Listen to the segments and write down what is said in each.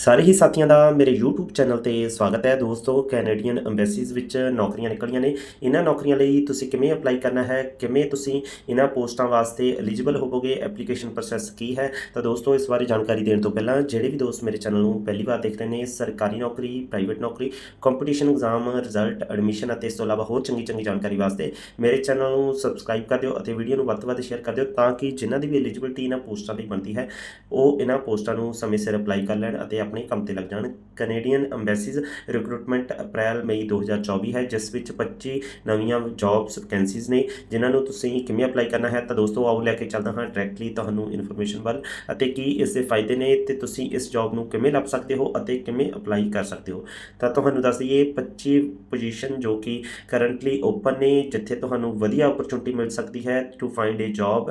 ਸਾਰੇ ਹੀ ਸਾਥੀਆਂ ਦਾ ਮੇਰੇ YouTube ਚੈਨਲ ਤੇ ਸਵਾਗਤ ਹੈ। ਦੋਸਤੋ ਕੈਨੇਡੀਅਨ ਐਮਬੈਸੀਜ਼ ਵਿੱਚ ਨੌਕਰੀਆਂ ਨਿਕਲੀਆਂ ਨੇ। ਇਹਨਾਂ ਨੌਕਰੀਆਂ ਲਈ ਤੁਸੀਂ ਕਿਵੇਂ ਅਪਲਾਈ ਕਰਨਾ ਹੈ? ਕਿਵੇਂ ਤੁਸੀਂ ਇਹਨਾਂ ਪੋਸਟਾਂ ਵਾਸਤੇ ਐਲੀਜੀਬਲ ਹੋਵੋਗੇ? ਐਪਲੀਕੇਸ਼ਨ ਪ੍ਰੋਸੈਸ ਕੀ ਹੈ? ਤਾਂ ਦੋਸਤੋ, ਇਸ ਬਾਰੇ ਜਾਣਕਾਰੀ ਦੇਣ ਤੋਂ ਪਹਿਲਾਂ ਜਿਹੜੇ ਵੀ ਦੋਸਤ ਮੇਰੇ ਚੈਨਲ ਨੂੰ ਪਹਿਲੀ ਵਾਰ ਦੇਖ ਰਹੇ ਨੇ, ਸਰਕਾਰੀ ਨੌਕਰੀ ਪ੍ਰਾਈਵੇਟ ਨੌਕਰੀ ਕੰਪੀਟੀਸ਼ਨ ਐਗਜ਼ਾਮ ਰਿਜ਼ਲਟ ਐਡਮਿਸ਼ਨ ਅਤੇ ਇਸ ਤੋਂ ਇਲਾਵਾ ਹੋਰ ਚੰਗੀ ਚੰਗੀ ਜਾਣਕਾਰੀ ਵਾਸਤੇ ਮੇਰੇ ਚੈਨਲ ਨੂੰ ਸਬਸਕ੍ਰਾਈਬ ਕਰ ਦਿਓ ਅਤੇ ਵੀਡੀਓ ਨੂੰ ਵੱਧ ਤੋਂ ਵੱਧ ਸ਼ੇਅਰ ਕਰ ਦਿਓ ਤਾਂ ਕਿ ਜਿਨ੍ਹਾਂ ਦੀ ਵੀ ਐਲੀਜੀਬਿਲਟੀ ਇਹਨਾਂ ਪੋਸਟਾਂ ਲਈ ਬਣਦੀ ਹੈ, ਉਹ ਇਹਨਾਂ ਪੋਸਟਾਂ ਨੂੰ ਸਮੇਂ ਸਿਰ ਅਪਲਾਈ ਕਰ ਲੈਣ ਅਤੇ ਆਪਣੇ ਕੰਮ ਤੇ ਲੱਗ ਜਾਣ। ਕੈਨੇਡੀਅਨ ਐਮਬੈਸੀਜ਼ ਰਿਕਰੂਟਮੈਂਟ ਅਪ੍ਰੈਲ ਮਈ 2024 ਹੈ, ਜਿਸ ਵਿੱਚ 25 ਨਵੀਆਂ ਜੌਬਸ ਵੈਕੈਂਸੀਜ਼ ਨੇ, ਜਿਨ੍ਹਾਂ ਨੂੰ ਤੁਸੀਂ ਕਿਵੇਂ ਅਪਲਾਈ ਕਰਨਾ ਹੈ, ਤਾਂ ਦੋਸਤੋ ਆਓ ਲੈ ਕੇ ਚੱਲਦਾ ਹਾਂ ਡਾਇਰੈਕਟਲੀ ਤੁਹਾਨੂੰ ਇਨਫੋਰਮੇਸ਼ਨ ਵੱਲ, ਅਤੇ ਕੀ ਇਸ ਦੇ ਫਾਇਦੇ ਨੇ, ਤੇ ਤੁਸੀਂ ਇਸ ਜੌਬ ਨੂੰ ਕਿਵੇਂ ਲੱਭ ਸਕਦੇ ਹੋ ਅਤੇ ਕਿਵੇਂ ਅਪਲਾਈ ਕਰ ਸਕਦੇ ਹੋ। ਤਾਂ ਤੁਹਾਨੂੰ ਦੱਸ ਦਈਏ 25 ਪੋਜੀਸ਼ਨ ਜੋ ਕਿ ਕਰੰਟਲੀ ਓਪਨ ਨੇ, ਜਿੱਥੇ ਤੁਹਾਨੂੰ ਵਧੀਆ ਓਪਰਚੁਨਿਟੀ ਮਿਲ ਸਕਦੀ ਹੈ to find a job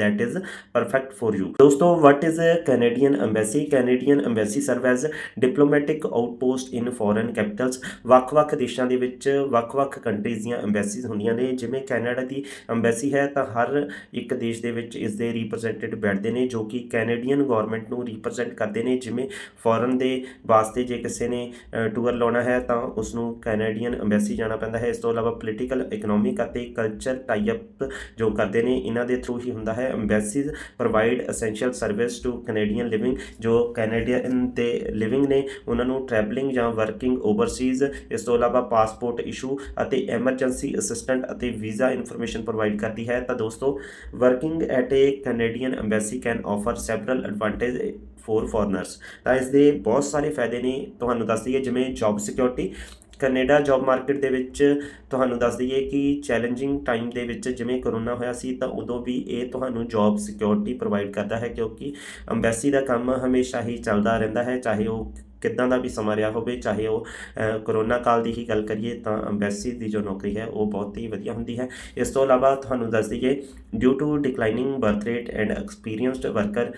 that is perfect for you. ਦੋਸਤੋ what is a canadian embassy? Canadian embassy serve as diplomatic in foreign capitals ਵੱਖ-ਵੱਖ ਦੇਸ਼ਾਂ ਦੇ ਵਿੱਚ ਵੱਖ-ਵੱਖ ਕੰਟਰੀਜ਼ ਦੀਆਂ ਐਮਬੈਸੀਜ਼ ਹੁੰਦੀਆਂ ਨੇ। ਜਿਵੇਂ ਕੈਨੇਡਾ ਦੀ ਐਮਬੈਸੀ ਹੈ, ਤਾਂ ਹਰ ਇੱਕ ਦੇਸ਼ ਦੇ ਵਿੱਚ ਇਸ ਦੇ ਰਿਪਰੈਜ਼ੈਂਟੇਟਿਵ ਬੈਠਦੇ ਨੇ, ਜੋ ਕਿ ਕੈਨੇਡੀਅਨ ਗਵਰਨਮੈਂਟ ਨੂੰ ਰਿਪਰੈਜ਼ੈਂਟ ਕਰਦੇ ਨੇ। ਜਿਵੇਂ ਫੋਰਨ ਦੇ ਵਾਸਤੇ ਜੇ ਕਿਸੇ ਨੇ ਟੂਰ ਲਾਉਣਾ ਹੈ, ਤਾਂ ਉਸ ਨੂੰ ਕੈਨੇਡੀਅਨ ਐਮਬੈਸੀ ਜਾਣਾ ਪੈਂਦਾ ਹੈ। ਇਸ ਤੋਂ ਇਲਾਵਾ ਪੋਲੀਟੀਕਲ ਇਕਨੋਮਿਕ ਅਤੇ ਕਲਚਰ ਟਾਈ ਅਪ ਜੋ ਕਰਦੇ ਨੇ, ਇਹਨਾਂ ਦੇ ਥਰੂ ਹੀ ਹੁੰਦਾ ਹੈ। Embassies provide essential service to Canadian living, ਜੋ ਕੈਨੇਡੀਅਨ ਤੇ ਲਿਵਿੰਗ ਨੇ ਉਹਨਾਂ ਨੂੰ ਟਰੈਵਲਿੰਗ ਜਾਂ ਵਰਕਿੰਗ ਓਵਰਸੀਜ਼, ਇਸ ਤੋਂ ਇਲਾਵਾ ਪਾਸਪੋਰਟ ਇਸ਼ੂ ਅਤੇ ਐਮਰਜੈਂਸੀ ਅਸਿਸਟੈਂਟ ਅਤੇ ਵੀਜ਼ਾ ਇਨਫੋਰਮੇਸ਼ਨ ਪ੍ਰੋਵਾਈਡ ਕਰਦੀ ਹੈ। ਤਾਂ ਦੋਸਤੋ, working at a Canadian embassy can offer several advantage for foreigners. ਤਾਂ ਇਸ ਦੇ ਬਹੁਤ ਸਾਰੇ ਫਾਇਦੇ ਨੇ, ਤੁਹਾਨੂੰ ਦੱਸ ਦਈਏ, ਜਿਵੇਂ job security Canada job market ਦੇ ਵਿੱਚ ਤੁਹਾਨੂੰ ਦੱਸ ਦਈਏ ਕਿ ਚੈਲੰਜਿੰਗ ਟਾਈਮ ਦੇ ਵਿੱਚ ਜਿਵੇਂ ਕਰੋਨਾ ਹੋਇਆ ਸੀ ਤਾਂ ਉਦੋਂ ਵੀ ਇਹ ਤੁਹਾਨੂੰ ਜੌਬ ਸਿਕਿਉਰਿਟੀ ਪ੍ਰੋਵਾਈਡ ਕਰਦਾ ਹੈ ਕਿਉਂਕਿ ਅੰਬੈਸੀ ਦਾ ਕੰਮ ਹਮੇਸ਼ਾ ਹੀ ਚੱਲਦਾ ਰਹਿੰਦਾ ਹੈ, ਚਾਹੇ ਉਹ ਕਿੱਦਾਂ ਦਾ ਵੀ ਸਮਾਂ ਰਿਹਾ ਹੋਵੇ, ਚਾਹੇ ਉਹ ਕਰੋਨਾ ਕਾਲ ਦੀ ਹੀ ਗੱਲ ਕਰੀਏ ਤਾਂ ਅੰਬੈਸੀ ਦੀ ਜੋ ਨੌਕਰੀ ਹੈ, ਉਹ ਬਹੁਤ ਹੀ ਵਧੀਆ ਹੁੰਦੀ ਹੈ। ਇਸ ਤੋਂ ਇਲਾਵਾ ਤੁਹਾਨੂੰ ਦੱਸ ਦਈਏ due to declining birth rate and experienced worker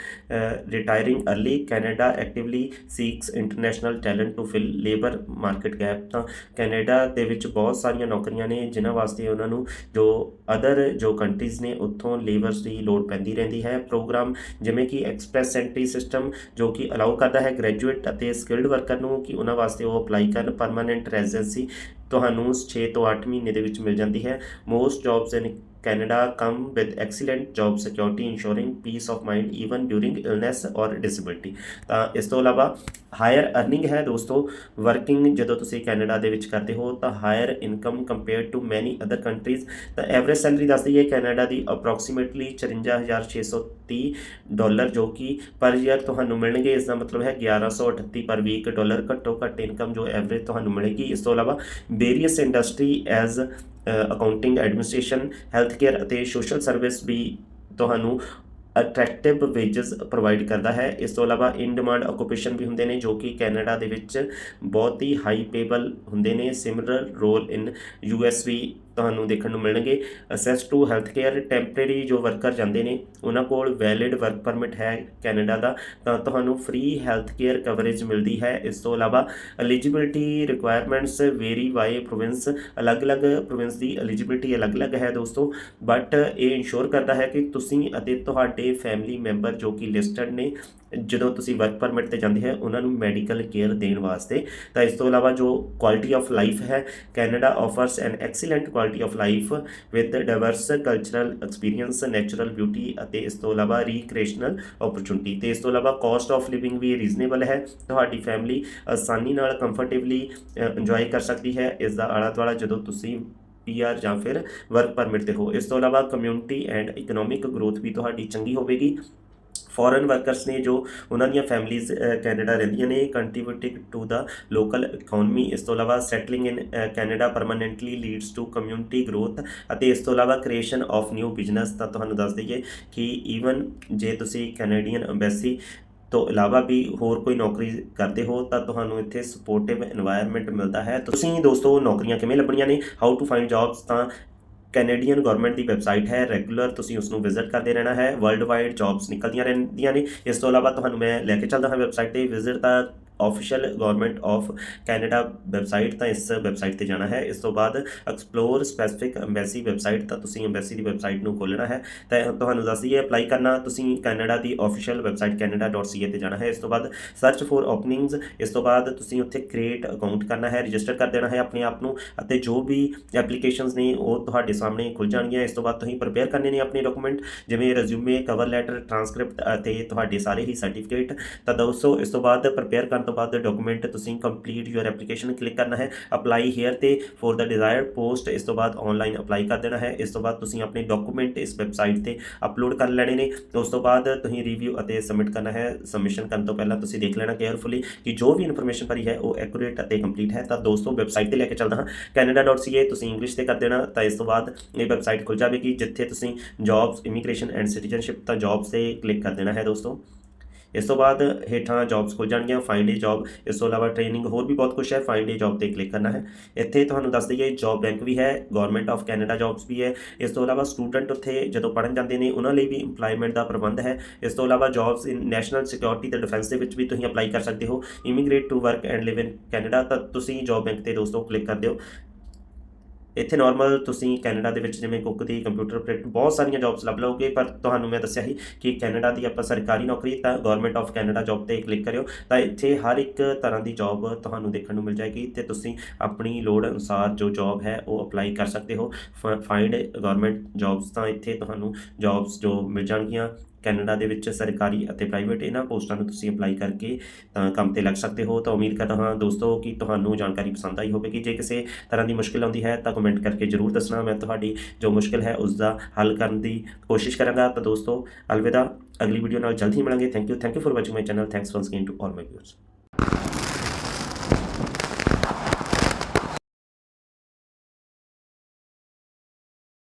retiring early Canada actively seeks international talent to fill labour market gap ਤਾਂ ਕੈਨੇਡਾ ਦੇ ਵਿੱਚ ਬਹੁਤ ਸਾਰੀਆਂ ਨੌਕਰੀਆਂ ਨੇ, ਜਿਨ੍ਹਾਂ ਵਾਸਤੇ ਉਹਨਾਂ ਨੂੰ ਜੋ ਅਦਰ ਜੋ ਕੰਟਰੀਜ਼ ਨੇ, ਉੱਥੋਂ ਲੇਬਰਸ ਦੀ ਲੋੜ ਪੈਂਦੀ ਰਹਿੰਦੀ ਹੈ। ਪ੍ਰੋਗਰਾਮ ਜਿਵੇਂ ਕਿ ਐਕਸਪ੍ਰੈਸ ਐਂਟਰੀ ਸਿਸਟਮ ਜੋ ਕਿ ਅਲਾਉ ਕਰਦਾ ਹੈ ਗ੍ਰੈਜੂਏਟ ਅਤੇ ਸਕਿਲਡ ਵਰਕਰ ਨੂੰ ਕਿ ਉਹਨਾਂ ਵਾਸਤੇ ਉਹ ਅਪਲਾਈ ਕਰਨ ਪਰਮਾਨੈਂਟ ਰੈਜ਼ੀਡੈਂਸੀ ਤੁਹਾਨੂੰ 6 ਤੋਂ 8 ਮਹੀਨੇ ਦੇ ਵਿੱਚ ਮਿਲ ਜਾਂਦੀ ਹੈ। Most jobs in Canada come with excellent job security ensuring peace of mind even during illness or disability ਤਾਂ ਇਸ ਤੋਂ ਇਲਾਵਾ ਹਾਇਰ ਅਰਨਿੰਗ ਹੈ ਦੋਸਤੋ ਵਰਕਿੰਗ ਜਦੋਂ ਤੁਸੀਂ ਕੈਨੇਡਾ ਦੇ ਵਿੱਚ ਕਰਦੇ ਹੋ ਤਾਂ higher income compare to many other countries ਤਾਂ ਐਵਰੇਜ ਸੈਲਰੀ ਦੱਸਦੀ ਹੈ ਕੈਨੇਡਾ ਦੀ ਅਪਰੋਕਸੀਮੇਟਲੀ 54630 ਡਾਲਰ ਜੋ ਕਿ ਪਰ ਈਅਰ ਤੁਹਾਨੂੰ ਮਿਲਣਗੇ। ਇਸ ਦਾ ਮਤਲਬ ਹੈ 1138 ਪਰ ਵੀਕ ਡਾਲਰ ਘੱਟੋ ਘੱਟ ਇਨਕਮ ਜੋ ਐਵਰੇਜ ਤੁਹਾਨੂੰ ਮਿਲੇਗੀ। ਇਸ ਤੋਂ ਇਲਾਵਾ various industry as accounting administration health care ਅਤੇ ਸੋਸ਼ਲ ਸਰਵਿਸ ਵੀ ਤੁਹਾਨੂੰ ਅਟਰੈਕਟਿਵ ਵੇਜਸ ਪ੍ਰੋਵਾਈਡ ਕਰਦਾ ਹੈ। ਇਸ ਤੋਂ ਇਲਾਵਾ ਇਨ ਡਿਮਾਂਡ ਆਕੂਪੇਸ਼ਨ ਵੀ ਹੁੰਦੇ ਨੇ, ਜੋ ਕਿ ਕੈਨੇਡਾ ਦੇ ਵਿੱਚ ਬਹੁਤ ਹੀ ਹਾਈ ਪੇਬਲ ਹੁੰਦੇ ਨੇ। Similar role in U US ਵੀ ਤੁਹਾਨੂੰ ਦੇਖਣ ਨੂੰ ਮਿਲਣਗੇ। Access to health care temporary ਜੋ ਵਰਕਰ ਜਾਂਦੇ ਨੇ, ਉਹਨਾਂ ਕੋਲ ਵੈਲਿਡ ਵਰਕ ਪਰਮਿਟ ਹੈ ਕੈਨੇਡਾ ਦਾ, ਤਾਂ ਤੁਹਾਨੂੰ ਫ੍ਰੀ ਹੈਲਥ ਕੇਅਰ ਕਵਰੇਜ ਮਿਲਦੀ ਹੈ। ਇਸ ਤੋਂ ਇਲਾਵਾ eligibility requirements vary by province ਅਲੱਗ-ਅਲੱਗ ਪ੍ਰੋਵਿੰਸ ਦੀ ਐਲੀਜੀਬਿਲਟੀ ਅਲੱਗ-ਅਲੱਗ ਹੈ ਦੋਸਤੋ। ਬਟ ਇਹ ਇਨਸ਼ੋਰ ਕਰਦਾ ਹੈ ਕਿ ਤੁਸੀਂ ਅਤੇ ਤੁਹਾਡੇ ਫੈਮਿਲੀ ਮੈਂਬਰ ਜੋ ਕਿ ਲਿਸਟਡ ਨੇ, ਜਦੋਂ ਤੁਸੀਂ ਵਰਕ ਪਰਮਿਟ ਤੇ ਜਾਂਦੇ ਹੈ, ਉਹਨਾਂ ਨੂੰ ਮੈਡੀਕਲ ਕੇਅਰ ਦੇਣ ਵਾਸਤੇ। ਤਾਂ ਇਸ ਤੋਂ ਇਲਾਵਾ ਜੋ ਕੁਆਲਿਟੀ ਆਫ ਲਾਈਫ ਹੈ, Canada offers an excellent quality of life with diverse cultural experience natural beauty ਅਤੇ ਇਸ ਤੋਂ ਇਲਾਵਾ ਰੀਕ੍ਰੀਏਸ਼ਨਲ ਓਪਰਚੁਨਿਟੀ ਤੇ ਇਸ ਤੋਂ ਇਲਾਵਾ ਕਾਸਟ ਆਫ ਲਿਵਿੰਗ ਵੀ ਰੀਜ਼ਨੇਬਲ ਹੈ। ਤੁਹਾਡੀ ਫੈਮਿਲੀ ਆਸਾਨੀ ਨਾਲ ਕੰਫਰਟੇਬਲੀ ਇੰਜੋਏ ਕਰ ਸਕਦੀ ਹੈ। ਇਸ ਦਾ ਆਲਾ ਦੁਆਲਾ ਜਦੋਂ ਤੁਸੀਂ ਪੀਆਰ ਜਾਂ ਫਿਰ ਵਰਕ ਪਰਮਿਟ ਤੇ ਹੋ, ਇਸ ਤੋਂ ਇਲਾਵਾ ਕਮਿਊਨਿਟੀ ਐਂਡ ਇਕਨੋਮਿਕ ਗਰੋਥ ਵੀ ਤੁਹਾਡੀ ਚੰਗੀ ਹੋਵੇਗੀ। ਫੋਰਨ ਵਰਕਰਸ ਨੇ ਜੋ ਉਹਨਾਂ ਦੀਆਂ ਫੈਮਲੀਜ਼ ਕੈਨੇਡਾ ਰਹਿੰਦੀਆਂ ਨੇ contributing to the local economy ਇਸ ਤੋਂ ਇਲਾਵਾ settling in Canada permanently leads to community growth ਅਤੇ ਇਸ ਤੋਂ ਇਲਾਵਾ ਕ੍ਰੀਏਸ਼ਨ ਆਫ ਨਿਊ ਬਿਜ਼ਨਸ ਤਾਂ ਤੁਹਾਨੂੰ ਦੱਸ ਦਈਏ ਕਿ ਈਵਨ ਜੇ ਤੁਸੀਂ ਕੈਨੇਡੀਅਨ ਐਮਬੈਸੀ ਤੋਂ ਇਲਾਵਾ ਵੀ ਹੋਰ ਕੋਈ ਨੌਕਰੀ ਕਰਦੇ ਹੋ ਤਾਂ ਤੁਹਾਨੂੰ ਇੱਥੇ ਸਪੋਰਟਿਵ এনवायरमेंट ਮਿਲਦਾ ਹੈ। ਤੁਸੀਂ ਦੋਸਤੋ ਨੌਕਰੀਆਂ ਕਿਵੇਂ ਲੱਭਣੀਆਂ ਨੇ? ਹਾਊ ਟੂ ਫਾਈਂਡ ਜੌਬਸ ਤਾਂ ਕੈਨੇਡੀਅਨ ਗਵਰਨਮੈਂਟ ਦੀ ਵੈਬਸਾਈਟ ਹੈ ਰੈਗੂਲਰ ਤੁਸੀਂ ਉਸ ਨੂੰ ਵਿਜ਼ਿਟ ਕਰਦੇ ਰਹਿਣਾ ਹੈ ਵਰਲਡ ਵਾਈਡ ਜੌਬਸ ਨਿਕਲਦੀਆਂ ਰਹਿੰਦੀਆਂ ਨੇ। ਇਸ ਤੋਂ ਇਲਾਵਾ ਤੁਹਾਨੂੰ ਮੈਂ ਲੈ ਕੇ ਚੱਲਦਾ ਹਾਂ ਵੈਬਸਾਈਟ ਤੇ visit the official government of Canada website ਤਾਂ ਇਸ ਵੈਬਸਾਈਟ ਤੇ ਜਾਣਾ ਹੈ। ਇਸ ਤੋਂ ਬਾਅਦ ਐਕਸਪਲੋਰ ਸਪੈਸੀਫਿਕ ਐਮਬੈਸੀ ਵੈਬਸਾਈਟ ਤਾਂ ਤੁਸੀਂ ਐਮਬੈਸੀ ਦੀ ਵੈਬਸਾਈਟ ਨੂੰ ਖੋਲ੍ਹਣਾ ਹੈ। ਤਾਂ ਤੁਹਾਨੂੰ ਦੱਸ ਦਈਏ ਅਪਲਾਈ ਕਰਨਾ, ਤੁਸੀਂ ਕੈਨੇਡਾ ਦੀ ਆਫੀਸ਼ੀਅਲ ਵੈਬਸਾਈਟ canada.ca ਤੇ ਜਾਣਾ ਹੈ। ਇਸ ਤੋਂ ਬਾਅਦ ਸਰਚ ਫੋਰ ਓਪਨਿੰਗਸ ਇਸ ਤੋਂ ਬਾਅਦ ਤੁਸੀਂ ਉੱਥੇ ਕ੍ਰੀਏਟ ਅਕਾਊਂਟ ਕਰਨਾ ਹੈ ਰਜਿਸਟਰ ਕਰ ਦੇਣਾ ਹੈ ਆਪਣੇ ਆਪ ਨੂੰ, ਅਤੇ ਜੋ ਵੀ ਐਪਲੀਕੇਸ਼ਨਸ ਨੇ, ਉਹ ਤੁਹਾਡੇ ਸਾਹਮਣੇ ਖੁੱਲ ਜਾਣਗੀਆਂ। ਇਸ ਤੋਂ ਬਾਅਦ ਤੁਸੀਂ ਪ੍ਰਪੇਅਰ ਕਰਨੇ ਨੇ ਆਪਣੇ ਡਾਕੂਮੈਂਟ ਜਿਵੇਂ ਰੈਜ਼ਿਊਮੇ ਕਵਰ ਲੈਟਰ ਟ੍ਰਾਂਸਕ੍ਰਿਪਟ ਅਤੇ ਤੁਹਾਡੇ ਸਾਰੇ ਹੀ ਸਰਟੀਫਿਕੇਟ ਤਾਂ ਦੋਸਤੋ, ਇਸ ਤੋਂ ਬਾਅਦ ਪ੍ਰਪੇਅਰ ਕਰਨ ਤੋਂ ਬਾਅਦ ਡਾਕੂਮੈਂਟ ਤੁਸੀਂ ਕੰਪਲੀਟ ਯੂਰ ਐਪਲੀਕੇਸ਼ਨ ਕਲਿੱਕ ਕਰਨਾ ਹੈ ਅਪਲਾਈ ਹੇਅਰ ਤੇ ਫॉर ਦਾ ਡਿਜ਼ਾਇਰਡ ਪੋਸਟ ਇਸ ਤੋਂ ਬਾਅਦ ਆਨਲਾਈਨ ਅਪਲਾਈ ਕਰ ਦੇਣਾ ਹੈ ਇਸ ਤੋਂ ਬਾਅਦ ਤੁਸੀਂ ਆਪਣੇ ਡਾਕੂਮੈਂਟ ਇਸ ਵੈਬਸਾਈਟ ਤੇ ਅਪਲੋਡ ਕਰ ਲੈਣੇ ਨੇ ਉਸ ਤੋਂ ਬਾਅਦ ਤੁਸੀਂ ਰਿਵਿਊ ਅਤੇ ਸਬਮਿਟ ਕਰਨਾ ਹੈ ਸਬਮਿਸ਼ਨ ਕਰਨ ਤੋਂ ਪਹਿਲਾਂ ਤੁਸੀਂ ਦੇਖ ਲੈਣਾ ਕੇਅਰਫੁਲੀ ਕਿ ਜੋ ਵੀ ਇਨਫੋਰਮੇਸ਼ਨ ਭਰੀ ਹੈ ਉਹ ਐਕੂਰੇਟ ਅਤੇ ਕੰਪਲੀਟ ਹੈ ਤਾਂ ਦੋਸਤੋ ਵੈਬਸਾਈਟ ਤੇ ਲੈ ਕੇ ਚੱਲਦਾ ਹਾਂ canada.ca ਤੁਸੀਂ ਇੰਗਲਿਸ਼ ਤੇ ਕਰ ਦੇਣਾ ਤਾਂ ਇਸ ਤੋਂ ਬਾਅਦ ਇਹ ਵੈਬਸਾਈਟ ਖੁੱਲ ਜਾਵੇਗੀ ਜਿੱਥੇ ਤੁਸੀਂ ਜੌਬਸ ਇਮੀਗ੍ਰੇਸ਼ਨ ਐਂਡ ਸਿਟੀਜ਼ਨਸ਼ਿਪ ਤਾਂ ਜੌਬਸ ਤੇ ਕਲਿੱਕ ਕਰ ਦੇਣਾ ਹੈ ਦੋਸਤੋ ਇਸ ਤੋਂ ਬਾਅਦ ਹੇਠਾਂ ਜੌਬਸ ਖੁੱਲ ਜਾਣਗੀਆਂ ਫਾਈਂਡ ਏ ਜੌਬ ਇਸ ਤੋਂ ਇਲਾਵਾ ਟ੍ਰੇਨਿੰਗ ਹੋਰ ਵੀ ਬਹੁਤ ਕੁਝ ਹੈ ਫਾਈਂਡ ਏ ਜੌਬ ਤੇ ਕਲਿੱਕ ਕਰਨਾ ਹੈ। ਇੱਥੇ ਤੁਹਾਨੂੰ ਦੱਸ ਦਈਏ ਜੌਬ ਬੈਂਕ ਵੀ ਹੈ ਗਵਰਨਮੈਂਟ ਆਫ ਕੈਨੇਡਾ ਜੌਬਸ ਵੀ ਹੈ। ਇਸ ਤੋਂ ਇਲਾਵਾ ਸਟੂਡੈਂਟ ਉੱਥੇ ਜਦੋਂ ਪੜ੍ਹਨ ਜਾਂਦੇ ਨੇ, ਉਹਨਾਂ ਲਈ ਵੀ EMPLOYMENT ਦਾ ਪ੍ਰਬੰਧ ਹੈ। ਇਸ ਤੋਂ ਇਲਾਵਾ ਜੌਬਸ ਇਨ ਨੈਸ਼ਨਲ ਸਿਕਿਉਰਿਟੀ ਤੇ ਡਿਫੈਂਸ ਦੇ ਵਿੱਚ ਵੀ ਤੁਸੀਂ ਅਪਲਾਈ ਕਰ ਸਕਦੇ ਹੋ। Immigrate to work and live in Canada ਤਾਂ ਤੁਸੀਂ ਜੌਬ ਬੈਂਕ ਤੇ ਦੋਸਤੋ ਕਲਿੱਕ ਕਰ ਦਿਓ। ਇੱਥੇ ਨਾਰਮਲ ਤੁਸੀਂ ਕੈਨੇਡਾ ਦੇ ਵਿੱਚ ਜਿਵੇਂ ਕੁੱਕ ਦੀ ਕੰਪਿਊਟਰ ਆਪਰੇਟਰ ਬਹੁਤ ਸਾਰੀਆਂ ਜੌਬਸ ਲੱਭ ਲਓਗੇ, ਪਰ ਤੁਹਾਨੂੰ ਮੈਂ ਦੱਸਿਆ ਸੀ ਕਿ ਕੈਨੇਡਾ ਦੀ ਆਪਾਂ ਸਰਕਾਰੀ ਨੌਕਰੀ ਤਾਂ ਗਵਰਨਮੈਂਟ ਆਫ ਕੈਨੇਡਾ ਜੌਬ ਤੇ ਕਲਿੱਕ ਕਰਿਓ, ਤਾਂ ਇੱਥੇ ਹਰ ਇੱਕ ਤਰ੍ਹਾਂ ਦੀ ਜੌਬ ਤੁਹਾਨੂੰ ਦੇਖਣ ਨੂੰ ਮਿਲ ਜਾਏਗੀ ਤੇ ਤੁਸੀਂ ਆਪਣੀ ਲੋੜ ਅਨੁਸਾਰ ਜੋ ਜੌਬ ਹੈ ਉਹ ਅਪਲਾਈ ਕਰ ਸਕਦੇ ਹੋ। ਫਾਈਂਡ ਗਵਰਨਮੈਂਟ ਜੌਬਸ ਤਾਂ ਇੱਥੇ ਤੁਹਾਨੂੰ ਜੌਬਸ ਜੋ ਮਿਲ ਜਾਣਗੀਆਂ। ਕੈਨੇਡਾ ਦੇ ਵਿੱਚ ਸਰਕਾਰੀ ਅਤੇ ਪ੍ਰਾਈਵੇਟ ਇਹਨਾਂ ਪੋਸਟਾਂ ਨੂੰ ਤੁਸੀਂ ਅਪਲਾਈ ਕਰਕੇ ਤਾਂ ਕੰਮ ਤੇ ਲੱਗ ਸਕਦੇ ਹੋ। ਤਾਂ ਉਮੀਦ ਕਰਦਾ ਹਾਂ ਦੋਸਤੋ ਕਿ ਤੁਹਾਨੂੰ ਜਾਣਕਾਰੀ ਪਸੰਦ ਆਈ ਹੋਵੇਗੀ। ਜੇ ਕਿਸੇ ਤਰ੍ਹਾਂ ਦੀ ਮੁਸ਼ਕਿਲ ਆਉਂਦੀ ਹੈ ਤਾਂ ਕਮੈਂਟ ਕਰਕੇ ਜਰੂਰ ਦੱਸਣਾ। ਮੈਂ ਤੁਹਾਡੀ ਜੋ ਮੁਸ਼ਕਿਲ ਹੈ ਉਸ ਦਾ ਹੱਲ ਕਰਨ ਦੀ ਕੋਸ਼ਿਸ਼ ਕਰਾਂਗਾ। ਤਾਂ ਦੋਸਤੋ, ਅਲਵਿਦਾ। ਅਗਲੀ ਵੀਡੀਓ ਨਾਲ ਜਲਦੀ ਮਿਲਾਂਗੇ। Thank you thank you for watching my channel thanks once again to all my viewers